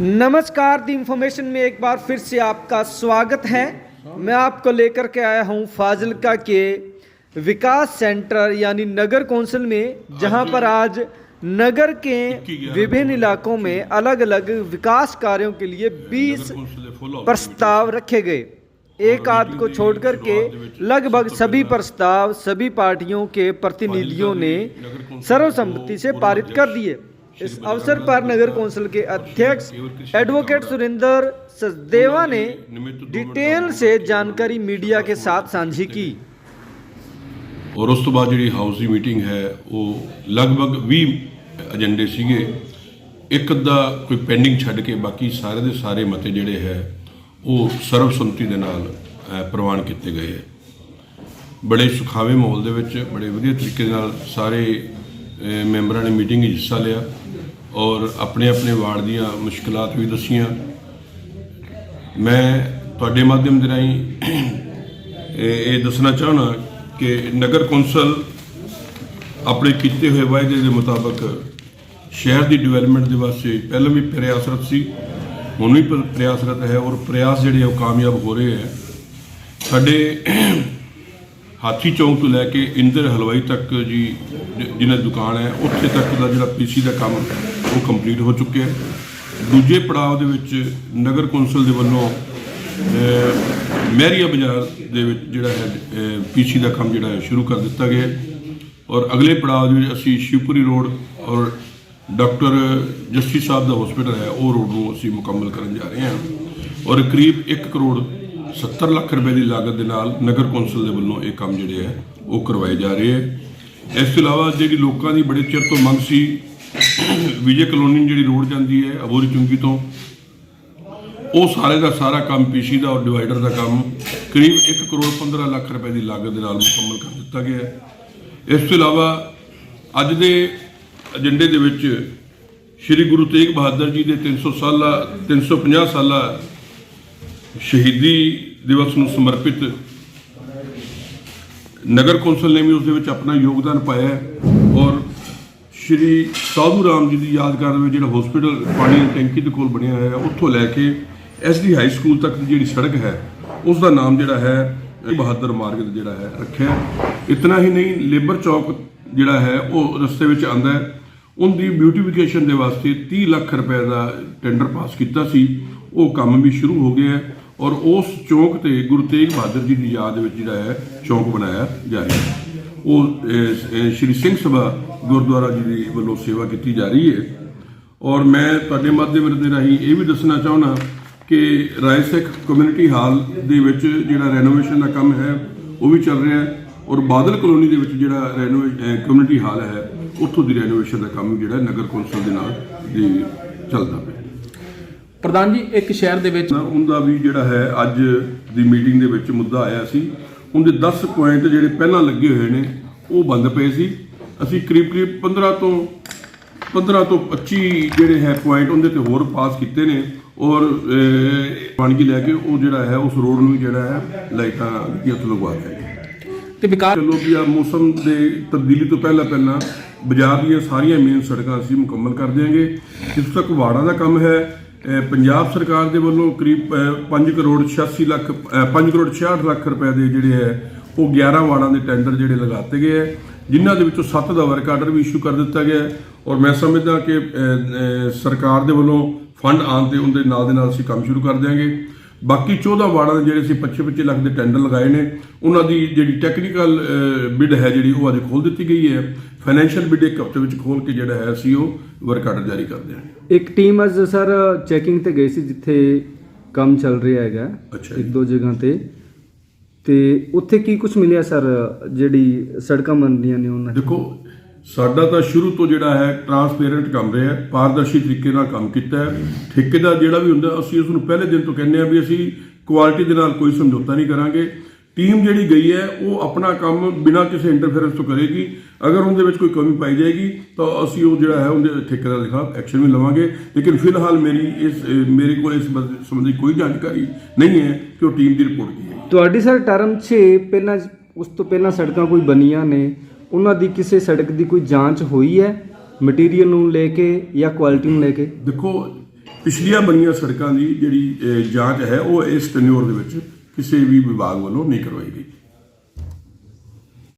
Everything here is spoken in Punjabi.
नमस्कार दी इंफॉर्मेशन में एक बार फिर से आपका स्वागत है। मैं आपको लेकर के आया हूँ फाजिलका के विकास सेंटर, यानी नगर कौंसिल में, जहाँ पर आज नगर के विभिन्न इलाकों में अलग अलग विकास कार्यों के लिए 20 प्रस्ताव रखे गए। एक आध को छोड़कर के लगभग सभी प्रस्ताव, सभी पार्टियों के प्रतिनिधियों ने सर्वसम्मति से पारित कर दिए। इस अवसर पर नगर कौंसिल के अध्यक्ष एडवोकेट सुरेंद्र सचदेवा ने डिटेल से जानकारी मीडिया के साथ साझी की ਔਰ ਉਸ ਤੋਂ ਬਾਅਦ ਜਿਹੜੀ ਹਾਊਸ ਦੀ ਮੀਟਿੰਗ ਹੈ ਉਹ ਲਗਭਗ 20 ਏਜੰਡੇ ਸੀਗੇ ਇੱਕ ਅੱਧਾ ਕੋਈ ਪੈਂਡਿੰਗ ਛੱਡ ਕੇ ਬਾਕੀ ਸਾਰੇ ਦੇ ਸਾਰੇ ਮਤੇ ਜਿਹੜੇ ਹੈ ਉਹ ਸਰਬਸੰਮਤੀ ਦੇ ਨਾਲ ਅ, ਪ੍ਰਵਾਨ ਕੀਤੇ ਗਏ ਹੈ ਬੜੇ ਸੁਖਾਵੇਂ ਮਾਹੌਲ ਦੇ ਵਿੱਚ ਬੜੇ ਵਧੀਆ ਤਰੀਕੇ ਦੇ ਨਾਲ ਸਾਰੇ ਅ, ਮੈਂਬਰਾਂ ਨੇ ਮੀਟਿੰਗ ਵਿੱਚ ਹਿੱਸਾ ਲਿਆ ਔਰ ਆਪਣੇ ਆਪਣੇ ਵਾਰਡ ਦੀਆਂ ਮੁਸ਼ਕਲਾਂ ਵੀ ਦੱਸੀਆਂ। ਮੈਂ ਤੁਹਾਡੇ ਮਾਧਿਅਮ ਦੇ ਰਾਹੀਂ ਇਹ ਦੱਸਣਾ ਚਾਹਣਾ ਕਿ ਨਗਰ ਕੌਂਸਲ ਆਪਣੇ ਕੀਤੇ ਹੋਏ ਵਾਅਦੇ ਦੇ ਮੁਤਾਬਕ ਸ਼ਹਿਰ ਦੀ ਡਿਵੈਲਪਮੈਂਟ ਦੇ ਵਾਸਤੇ ਪਹਿਲਾਂ ਵੀ ਪ੍ਰਯਾਸਰਤ ਸੀ, ਹੁਣ ਵੀ ਪ੍ਰਯਾਸਰਤ ਹੈ ਔਰ ਪ੍ਰਯਾਸ ਜਿਹੜੇ ਆ ਉਹ ਕਾਮਯਾਬ ਹੋ ਰਹੇ ਹੈ। ਸਾਡੇ ਹਾਥੀ ਚੌਂਕ ਤੋਂ ਲੈ ਕੇ ਇੰਦਰ ਹਲਵਾਈ ਤੱਕ ਜੀ ਜਿਹਨਾਂ ਦੀ ਦੁਕਾਨ ਹੈ ਉੱਥੇ ਤੱਕ ਦਾ ਜਿਹੜਾ ਪੀਸੀ ਦਾ ਕੰਮ ਉਹ ਕੰਪਲੀਟ ਹੋ ਚੁੱਕਿਆ ਹੈ। ਦੂਜੇ ਪੜਾਅ ਦੇ ਵਿੱਚ ਨਗਰ ਕੌਂਸਲ ਦੇ ਵੱਲੋਂ ਅਹ, ਮਹਿਰੀਆ ਬਾਜ਼ਾਰ ਦੇ ਵਿੱਚ ਜਿਹੜਾ ਹੈ ਪੀਸੀ ਦਾ ਕੰਮ ਜਿਹੜਾ ਹੈ ਸ਼ੁਰੂ ਕਰ ਦਿੱਤਾ ਗਿਆ ਔਰ ਅਗਲੇ ਪੜਾਅ ਦੇ ਵਿੱਚ ਅਸੀਂ ਸ਼ਿਵਪੁਰੀ ਰੋਡ ਔਰ ਡਾਕਟਰ ਜਸਟਿਸ ਸਾਹਿਬ ਦਾ ਹਸਪੀਟਲ ਹੈ ਉਹ ਰੋਡ ਨੂੰ ਅਸੀਂ ਮੁਕੰਮਲ ਕਰਨ ਜਾ ਰਹੇ ਹਾਂ। ਔਰ ਕਰੀਬ 1 ਕਰੋੜ 70 ਲੱਖ ਰੁਪਏ ਦੀ ਲਾਗਤ ਦੇ ਨਾਲ ਨਗਰ ਕੌਂਸਲ ਦੇ ਵੱਲੋਂ ਇਹ ਕੰਮ ਜਿਹੜੇ ਹੈ, ਉਹ ਕਰਵਾਏ ਜਾ ਰਹੇ ਹੈ। ਇਸ ਤੋਂ ਇਲਾਵਾ ਜਿਹੜੀ ਲੋਕਾਂ ਦੀ ਬੜੇ ਚਿਰ ਤੋਂ ਮੰਗ ਸੀ, ਵਿਜੇ ਕਲੋਨੀ ਜਿਹੜੀ ਰੋਡ ਜਾਂਦੀ ਹੈ, ਅਬੋਰੀ ਚੁੰਗੀ ਤੋਂ, ਉਹ ਸਾਰੇ ਦਾ ਸਾਰਾ ਕੰਮ ਪੀਸੀ ਦਾ ਔਰ ਡਿਵਾਈਡਰ ਦਾ ਕੰਮ ਕਰੀਬ 1 ਕਰੋੜ 15 ਲੱਖ ਰੁਪਏ ਦੀ ਲਾਗਤ ਦੇ ਨਾਲ ਮੁਕੰਮਲ ਕਰ ਦਿੱਤਾ ਗਿਆ ਹੈ। ਇਸ ਤੋਂ ਇਲਾਵਾ ਅੱਜ ਦੇ ਏਜੰਡੇ ਦੇ ਵਿੱਚ ਸ੍ਰੀ ਗੁਰੂ ਤੇਗ ਬਹਾਦਰ ਜੀ ਦੇ 300 ਸਾਲਾ 350 ਸਾਲਾ ਸ਼ਹੀਦੀ ਦਿਵਸ ਨੂੰ ਸਮਰਪਿਤ ਨਗਰ ਕੌਂਸਲ ਨੇ ਵੀ ਉਸ ਦੇ ਵਿੱਚ ਆਪਣਾ ਯੋਗਦਾਨ ਪਾਇਆ ਹੈ ਔਰ ਸ਼੍ਰੀ ਸਾਧੂ ਰਾਮ ਜੀ ਦੀ ਯਾਦਗਾਰ ਵਿੱਚ ਜਿਹੜਾ ਹਸਪੀਟਲ ਪਾਣੀ ਦੀ ਟੈਂਕੀ ਦੇ ਕੋਲ ਬਣਿਆ ਹੋਇਆ ਹੈ, ਉੱਥੋਂ ਲੈ ਕੇ ਐਸਡੀ ਹਾਈ ਸਕੂਲ ਤੱਕ ਦੀ ਜਿਹੜੀ ਸੜਕ ਹੈ, ਉਸ ਦਾ ਨਾਮ ਜਿਹੜਾ ਹੈ ਬਹਾਦਰ ਮਾਰਗ ਜਿਹੜਾ ਹੈ, ਰੱਖਿਆ ਇਤਨਾ ਹੀ ਨਹੀਂ, ਲੇਬਰ ਚੌਕ ਜਿਹੜਾ ਹੈ, ਉਹ ਰਸਤੇ ਵਿੱਚ ਆਂਦਾ ਹੈ। ਉਹਦੀ ਬਿਊਟੀਫਿਕੇਸ਼ਨ ਦੇ ਵਾਸਤੇ 30 ਲੱਖ ਰੁਪਏ ਦਾ ਟੈਂਡਰ ਪਾਸ ਕੀਤਾ ਸੀ। ਉਹ ਕੰਮ ਵੀ ਸ਼ੁਰੂ ਹੋ ਗਿਆ ਹੈ। ਔਰ ਉਸ ਚੌਕ ਤੇ ਗੁਰੂ ਤੇਗ ਬਹਾਦਰ ਜੀ ਦੀ ਯਾਦ ਵਿੱਚ ਜਿਹੜਾ ਹੈ, ਚੌਕ ਬਣਾਇਆ ਜਾ ਰਿਹਾ ਹੈ। ਉਹ ਸ਼੍ਰੀ ਸਿੰਘ ਸਭਾ ਗੁਰਦੁਆਰਾ ਜੀ ਦੀ ਵੱਲੋਂ ਸੇਵਾ ਕੀਤੀ ਜਾ ਰਹੀ ਹੈ। ਔਰ ਮੈਂ ਤੁਹਾਡੇ ਮਾਧਿਅਮ ਦੇ ਰਾਹੀਂ ਇਹ ਵੀ ਦੱਸਣਾ ਚਾਹੁੰਦਾ ਕਿ ਰਾਏ ਸਿੱਖ ਕਮਿਊਨਿਟੀ ਹਾਲ ਦੇ ਵਿੱਚ ਜਿਹੜਾ ਰੈਨੋਵੇਸ਼ਨ ਦਾ ਕੰਮ ਹੈ, ਉਹ ਵੀ ਚੱਲ ਰਿਹਾ ਹੈ। ਔਰ ਬਾਦਲ ਕਲੋਨੀ ਦੇ ਵਿੱਚ ਜਿਹੜਾ ਰੈਨੋਵੇ ਕਮਿਊਨਿਟੀ ਹਾਲ ਹੈ, ਉੱਥੋਂ ਦੀ ਰੈਨੋਵੇਸ਼ਨ ਦਾ ਕੰਮ ਜਿਹੜਾ ਨਗਰ ਕੌਂਸਲ ਦੇ ਨਾਲ ਦੀ ਚੱਲਦਾ ਪਿਆ। ਪ੍ਰਧਾਨ ਜੀ ਇੱਕ ਸ਼ਹਿਰ ਦੇ ਵਿੱਚ ਉਹਦਾ ਵੀ ਜਿਹੜਾ ਹੈ ਅੱਜ ਦੀ ਮੀਟਿੰਗ ਦੇ ਵਿੱਚ ਮੁੱਦਾ ਆਇਆ ਸੀ। ਉਹਦੇ 10 ਪੁਆਇੰਟ ਜਿਹੜੇ ਪਹਿਲਾਂ ਲੱਗੇ ਹੋਏ ਨੇ ਉਹ ਬੰਦ ਪਏ ਸੀ। ਅਸੀਂ ਕਰੀਬ ਕਰੀਬ 15 ਤੋਂ 15 ਤੋਂ 25 ਜਿਹੜੇ ਹੈ ਪੁਆਇੰਟ ਉਹਦੇ ਤੇ ਹੋਰ ਪਾਸ ਕੀਤੇ ਨੇ। ਔਰ ਪਾਣੀ ਲੈ ਕੇ ਉਹ ਜਿਹੜਾ ਹੈ ਉਸ ਰੋਡ ਨੂੰ ਜਿਹੜਾ ਹੈ ਲਾਈਟਾਂ ਉੱਥੇ ਲਗਵਾ ਗਈਆਂ ਤੇ ਵਿਕਾਸ ਚਲੋ ਵੀ ਆ ਮੌਸਮ ਦੇ ਤਬਦੀਲੀ ਤੋਂ ਪਹਿਲਾਂ ਪਹਿਲਾਂ ਬਾਜ਼ਾਰ ਦੀਆਂ ਸਾਰੀਆਂ ਮੇਨ ਸੜਕਾਂ ਅਸੀਂ ਮੁਕੰਮਲ ਕਰ ਦਿਆਂਗੇ। ਜਿੱਥੇ ਤੱਕ ਵਾੜਾਂ ਦਾ ਕੰਮ ਹੈ ਪੰਜਾਬ ਸਰਕਾਰ ਦੇ ਵੱਲੋਂ ਕਰੀਬ 5 ਕਰੋੜ 86 ਲੱਖ 5 ਕਰੋੜ 66 ਲੱਖ ਰੁਪਏ ਦੇ ਜਿਹੜੇ ਹੈ, ਉਹ 11 ਵਾੜਾਂ ਦੇ ਟੈਂਡਰ ਜਿਹੜੇ ਲਗਾਤੇ ਗਏ ਹੈ, ਜਿਨ੍ਹਾਂ ਦੇ ਵਿੱਚੋਂ 7 ਦਾ ਵਰਕ ਆਰਡਰ ਵੀ ਇਸ਼ੂ ਕਰ ਦਿੱਤਾ ਗਿਆ ਔਰ ਮੈਂ ਸਮਝਦਾ ਕਿ ਸਰਕਾਰ ਦੇ ਵੱਲੋਂ ਫੰਡ ਆਉਣ ਤੇ ਉਹਦੇ ਨਾਲ ਦੇ ਨਾਲ ਅਸੀਂ ਕੰਮ ਸ਼ੁਰੂ ਕਰ ਦਿਆਂਗੇ। ਬਾਕੀ 14 ਵਾਰਡਾਂ ਦੇ ਜਿਹੜੇ ਅਸੀਂ 25-25 ਲੱਖ ਦੇ ਟੈਂਡਰ ਲਗਾਏ ਨੇ ਉਹਨਾਂ ਦੀ ਜਿਹੜੀ ਟੈਕਨੀਕਲ ਬਿਡ ਹੈ ਜਿਹੜੀ ਉਹ ਅੱਜ ਖੋਲ ਦਿੱਤੀ ਗਈ ਹੈ ਫਾਈਨੈਂਸ਼ੀਅਲ ਬਿਡ ਇੱਕ ਹਫ਼ਤੇ ਵਿੱਚ ਖੋਲ ਕੇ ਜਿਹੜਾ ਹੈ ਅਸੀਂ ਉਹ ਵਰਕ ਆਰਡਰ ਜਾਰੀ ਕਰ ਦਿਆਂਗੇ ਇੱਕ ਟੀਮ ਅੱਜ ਸਰ ਚੈਕਿੰਗ ਤੇ ਗਈ ਸੀ ਜਿੱਥੇ ਕੰਮ ਚੱਲ ਰਿਹਾ ਹੈਗਾ। ਇੱਕ ਦੋ ਜਗ੍ਹਾ ਤੇ ਤੇ ਉੱਥੇ ਕੀ ਕੁਝ ਮਿਲਿਆ ਸਰ ਜਿਹੜੀ ਸੜਕਾਂ ਬਣਦੀਆਂ ਨੇ ਉਹਨਾਂ? ਦੇਖੋ ਸਾਡਾ ਤਾਂ ਸ਼ੁਰੂ ਤੋਂ ਜਿਹੜਾ ਹੈ ਟਰਾਂਸਪੇਰੈਂਟ ਕੰਮ ਰਿਹਾ ਹੈ, ਪਾਰਦਰਸ਼ੀ ਤਰੀਕੇ ਨਾਲ ਕੰਮ ਕੀਤਾ ਹੈ। ਠੇਕੇਦਾਰ ਜਿਹੜਾ ਵੀ ਹੁੰਦਾ, ਅਸੀਂ ਉਸ ਨੂੰ ਪਹਿਲੇ ਦਿਨ ਤੋਂ ਕਹਿੰਦੇ ਆ ਵੀ ਅਸੀਂ ਕੁਆਲਿਟੀ ਦੇ ਨਾਲ ਕੋਈ ਸਮਝੌਤਾ ਨਹੀਂ ਕਰਾਂਗੇ। ਟੀਮ ਜਿਹੜੀ ਗਈ ਹੈ, ਉਹ ਆਪਣਾ ਕੰਮ ਬਿਨਾਂ ਕਿਸੇ ਇੰਟਰਫੇਰੈਂਸ ਤੋਂ ਕਰੇਗੀ। ਅਗਰ ਉਹਦੇ ਵਿੱਚ ਕੋਈ ਕਮੀ ਪਾਈ ਜਾਏਗੀ, ਤਾਂ ਅਸੀਂ ਉਹ ਜਿਹੜਾ ਹੈ, ਉਹਦੇ ਠੇਕੇਦਾਰ ਦੇ ਖਿਲਾਫ ਐਕਸ਼ਨ ਵੀ ਲਵਾਂਗੇ। ਲੇਕਿਨ ਫਿਲਹਾਲ ਮੇਰੀ ਇਸ, ਮੇਰੇ ਕੋਲ ਇਸ ਸੰਬੰਧੀ ਕੋਈ ਜਾਣਕਾਰੀ ਨਹੀਂ ਹੈ ਕਿ ਉਹ ਟੀਮ ਦੀ ਰਿਪੋਰਟ ਕੀ ਹੈ। ਤੁਹਾਡੀ ਸਰ ਟਰਮ 'ਚ ਪਹਿਲਾਂ ਉਸ ਤੋਂ ਪਹਿਲਾਂ ਸੜਕਾਂ ਕੋਈ ਬਣੀਆਂ ਨੇ? ਉਹਨਾਂ ਦੀ ਕਿਸੇ ਸੜਕ ਦੀ ਕੋਈ ਜਾਂਚ ਹੋਈ ਹੈ? ਮਟੀਰੀਅਲ ਨੂੰ ਲੈ ਕੇ ਜਾਂ ਕੁਆਲਿਟੀ ਨੂੰ ਲੈ ਕੇ? ਦੇਖੋ ਪਿਛਲੀਆਂ ਬਣੀਆਂ ਸੜਕਾਂ ਦੀ ਜਿਹੜੀ ਅਹ, ਜਾਂਚ ਹੈ ਉਹ ਇਸ ਟੈਨਿਓਰ ਦੇ ਵਿੱਚ ਕਿਸੇ ਵੀ ਵਿਭਾਗ ਵੱਲੋਂ ਨਹੀਂ ਕਰਵਾਈ ਗਈ।